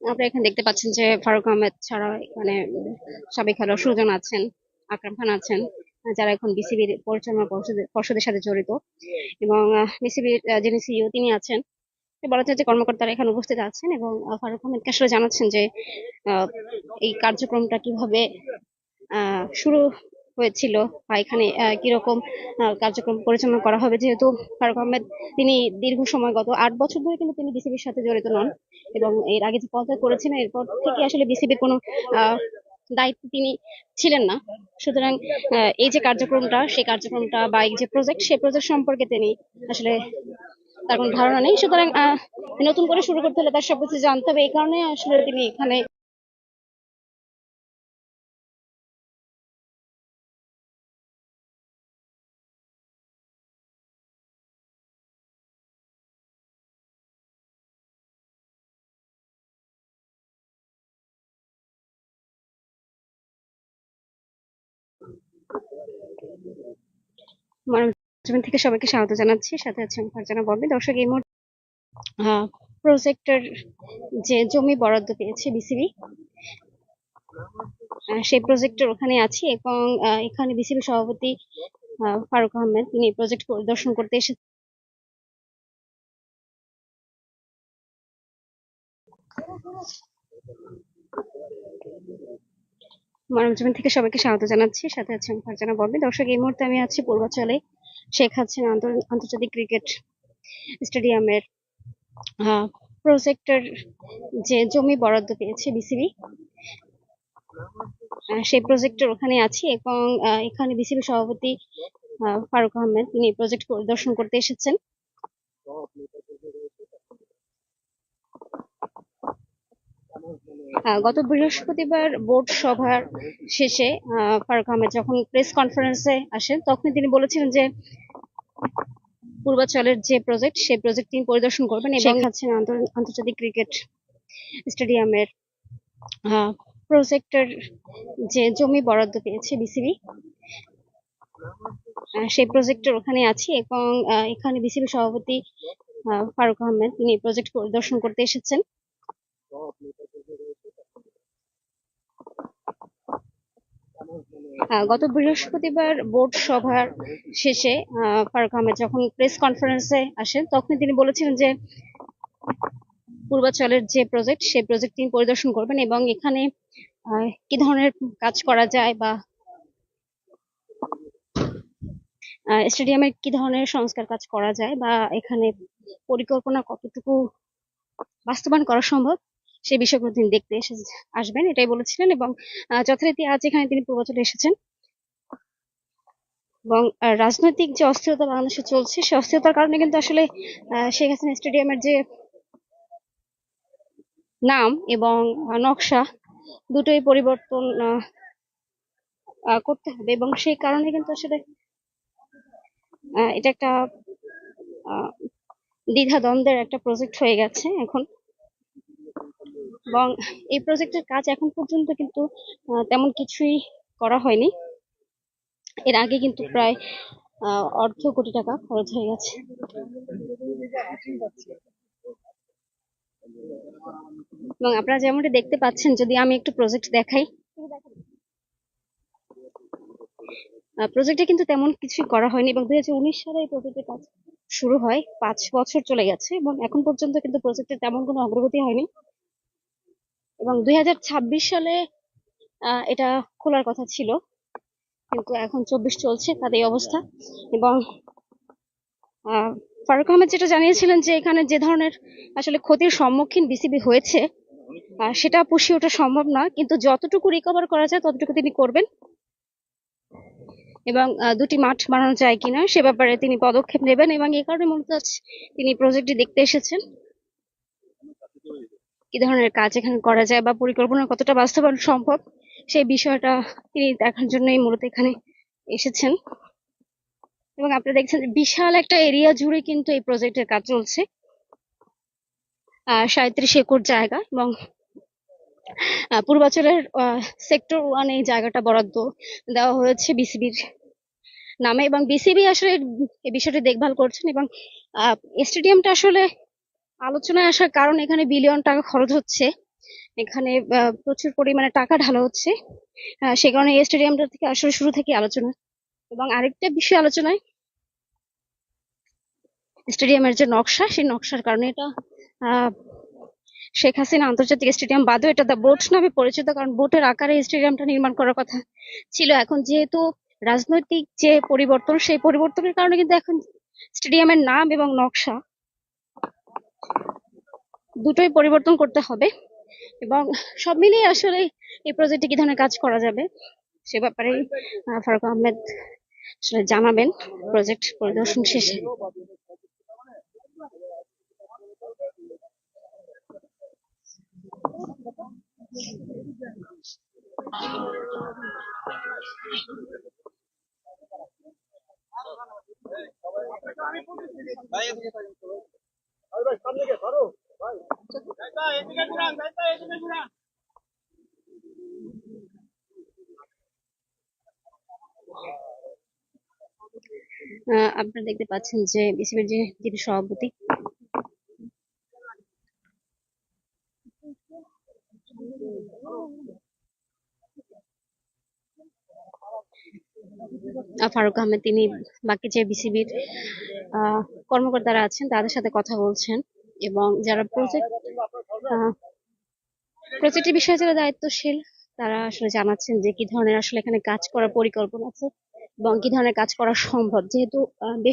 আপনারা এখানে দেখতে পাচ্ছেন যে ফারুক আহমেদ ছাড়া এখানে সাবেক খেলোয়াড় সুজন আছেন, আকরাম খান আছেন। যারা এখন বিসিবির পরিচালনা পর্ষদের সাথে জড়িত এবং বিসিবির যিনি সিইও তিনি আছেন। বলা যায় যে কর্মকর্তারা এখানে উপস্থিত আছেন এবং ফারুক আহমেদকে আসলে জানাচ্ছেন যে এই কার্যক্রমটা কীভাবে শুরু হয়েছিল বা এখানে কীরকম কার্যক্রম পরিচালনা করা হবে। যেহেতু ফারুক আহমেদ তিনি দীর্ঘ সময় গত আট বছর ধরে কিন্তু তিনি বিসিবির সাথে জড়িত নন এবং এর আগে যে পদত্যাগ করেছেন এরপর থেকে আসলে বিসিবির কোনো আহ, দায়িত্বে তিনি ছিলেন না। সুতরাং এই যে কার্যক্রমটা, সেই কার্যক্রমটা বা এই যে প্রজেক্ট সেই প্রজেক্ট সম্পর্কে তিনি আসলে তার কোনো ধারণা নেই। সুতরাং নতুন করে শুরু করতে হলে তার সবকিছু জানতে হবে। এই কারণে আসলে তিনি এখানে মনোরঞ্জন থেকে সবাইকে স্বাগত জানাচ্ছি। সাথে আছেন ফারজানা ববি দর্শক, এই মুহূর্তে প্রজেক্টের যে জমি বরাদ্দ পেয়েছে বিসিবি সেই প্রজেক্টের ওখানে আছি এবং এখানে বিসিবি সভাপতি ফারুক আহমেদ, তিনি প্রজেক্ট পরিদর্শন করতে এসেছেন মনোরঞ্জন থেকে সবাইকে স্বাগত জানাচ্ছি। সাথে আছেন ফারজানা ববি দর্শক, এই মুহূর্তে আমি আছি পূর্বাচলে। শেখ হাসিনা আন্তর- আন্তর্জাতিক ক্রিকেট স্টেডিয়ামের প্রজেক্টের যে জমি বরাদ্দ পেয়েছে বিসিবি সেই প্রজেক্টের ওখানে আছি এবং এখানে বিসিবি সভাপতি ফারুক আহমেদ, তিনি প্রজেক্ট পরিদর্শন করতে এসেছেন। গত বৃহস্পতিবার বোর্ড সভার শেষে ফারুক আহমেদ যখন প্রেস কনফারেন্সে আসেন তখন তিনি বলেছিলেন যে পূর্বাচলের যে প্রজেক্ট সেই প্রজেক্ট তিনি পরিদর্শন করবেন এবং আন্তর্জাতিক ক্রিকেট স্টেডিয়ামের প্রজেক্টের যে জমি বরাদ্দ পেয়েছে বিসিবি সেই প্রজেক্টের ওখানে আছি এবং এখানে বিসিবি সভাপতি ফারুক আহমেদ তিনি প্রজেক্ট পরিদর্শন করতে এসেছেন। গত বৃহস্পতিবার বোর্ড সভার শেষে ফারুক আহমেদ যখন প্রেস কনফারেন্সে আসেন, তখন তিনি বলেছিলেন যে পূর্বাচলের যে প্রজেক্ট সেই প্রজেক্ট তিনি পরিদর্শন করবেন এবং এখানে কি ধরনের কাজ করা যায় বা স্টেডিয়ামে কি ধরনের সংস্কার কাজ করা যায় বা এখানে পরিকল্পনা কতটুকু বাস্তবায়ন করা সম্ভব সেই বিষয়গুলো তিনি দেখতে এসে আসবেন এটাই বলেছিলেন এবং যথারীতি আজ এখানে তিনি পূর্বাচলে এসেছেন। এবং রাজনৈতিক যে অস্থিরতা বাংলাদেশে চলছে সেই অস্থিরতার কারণে কিন্তু আসলে শেখ হাসিনা স্টেডিয়ামের যে নাম এবং নকশা দুটোই পরিবর্তন করতে হবে এবং সেই কারণে কিন্তু আসলে এটা একটা আহ, দ্বিধাদ্বন্দ্বের একটা প্রজেক্ট হয়ে গেছে এখন। এবং এই প্রজেক্টের কাজ এখন পর্যন্ত কিন্তু তেমন কিছুই করা হয়নি। এর আগে কিন্তু প্রায় অর্ধ কোটি টাকা খরচ হয়ে গেছে। এবং আপনারা যেমনটি দেখতে পাচ্ছেন, যদি আমি একটু প্রজেক্ট দেখাই। প্রজেক্টে কিন্তু তেমন কিছুই করা হয়নি। এবং দুই হাজার উনিশ সালে এই প্রজেক্টের কাজ শুরু হয়। পাঁচ বছর চলে গেছে। এবং এখন পর্যন্ত কিন্তু প্রজেক্টের তেমন কোনো অগ্রগতি হয়নি। এবং দুই হাজার ছাব্বিশ সালে এটা খোলার কথা ছিল। কিন্তু এখন চব্বিশ চলছে তাদের অবস্থা। এবং ফারুক আহমেদ যেটা জানিয়েছিলেন যে এখানে যে ধরনের আসলে ক্ষতির সম্মুখীন বিসিবি হয়েছে সেটা পুষিয়ে ওঠা সম্ভব না কিন্তু যতটুকু রিকভার করা যায়, ততটুকু তিনি করবেন। এবং দুটি মাঠ বানানো যায় কিনা, সে ব্যাপারে তিনি পদক্ষেপ নেবেন এবং এই কারণে মূলত আজ তিনি প্রজেক্টটি দেখতে এসেছেন। কি ধরনের কাজ এখানে করা যায় বা পরিকল্পনা কতটা বাস্তবায়ন সম্ভব, সেই বিষয়টা তিনি দেখার জন্যই মূলত এখানে এসেছেন। এবং আপনারা দেখছেন বিশাল একটা এরিয়া জুড়ে কিন্তু এই প্রজেক্টের কাজ চলছে। সাঁত্রিশ একর জায়গা এবং পূর্বাচলের সেক্টর ওয়ান এই জায়গাটা বরাদ্দ দেওয়া হয়েছে বিসিবির নামে এবং বিসিবি আসলে এই বিষয়টি দেখভাল করছেন এবং স্টেডিয়ামটা আসলে আলোচনায় আসার কারণ এখানে বিলিয়ন টাকা খরচ হচ্ছে। এখানে প্রচুর পরিমাণে টাকা ঢালা হচ্ছে। সে কারণে এই স্টেডিয়ামটা থেকে আসলে শুরু থেকে আলোচনা। এবং আরেকটা বিষয় আলোচনায় স্টেডিয়ামের যে নকশা, সেই নকশার কারণে এটা শেখ হাসিনা আন্তর্জাতিক স্টেডিয়াম বাদেও এটা দ্য বোট নামে পরিচিত, কারণ বোটের আকারে স্টেডিয়ামটা নির্মাণ করার কথা ছিল। এখন যেহেতু রাজনৈতিক যে পরিবর্তন, সেই পরিবর্তনের কারণে কিন্তু এখন স্টেডিয়ামের নাম এবং নকশা দুটোই পরিবর্তন করতে হবে এবং সব মিলিয়ে আসলে এই প্রজেক্টে কি ধরনের কাজ করা যাবে সে ব্যাপারে ফারুক আহমেদ আসলে জানাবেন প্রজেক্ট পরিদর্শন শেষে। আহ, আপনারা দেখতে পাচ্ছেন যে বিসিবির যে যিনি সভাপতি। ফারুক আহমেদ, তিনি বাকি যে বিসিবির কর্মকর্তারা আছেন, তাদের সাথে কথা বলছেন এবং যারা প্রজেক্ট প্রজেক্টের বিষয়ে যারা দায়িত্বশীল তারা আসলে জানাচ্ছেন যে কি ধরনের আসলে এখানে কাজ করার পরিকল্পনা আছে এবং কি ধরনের কাজ করা সম্ভব। যেহেতু আহ, বেশ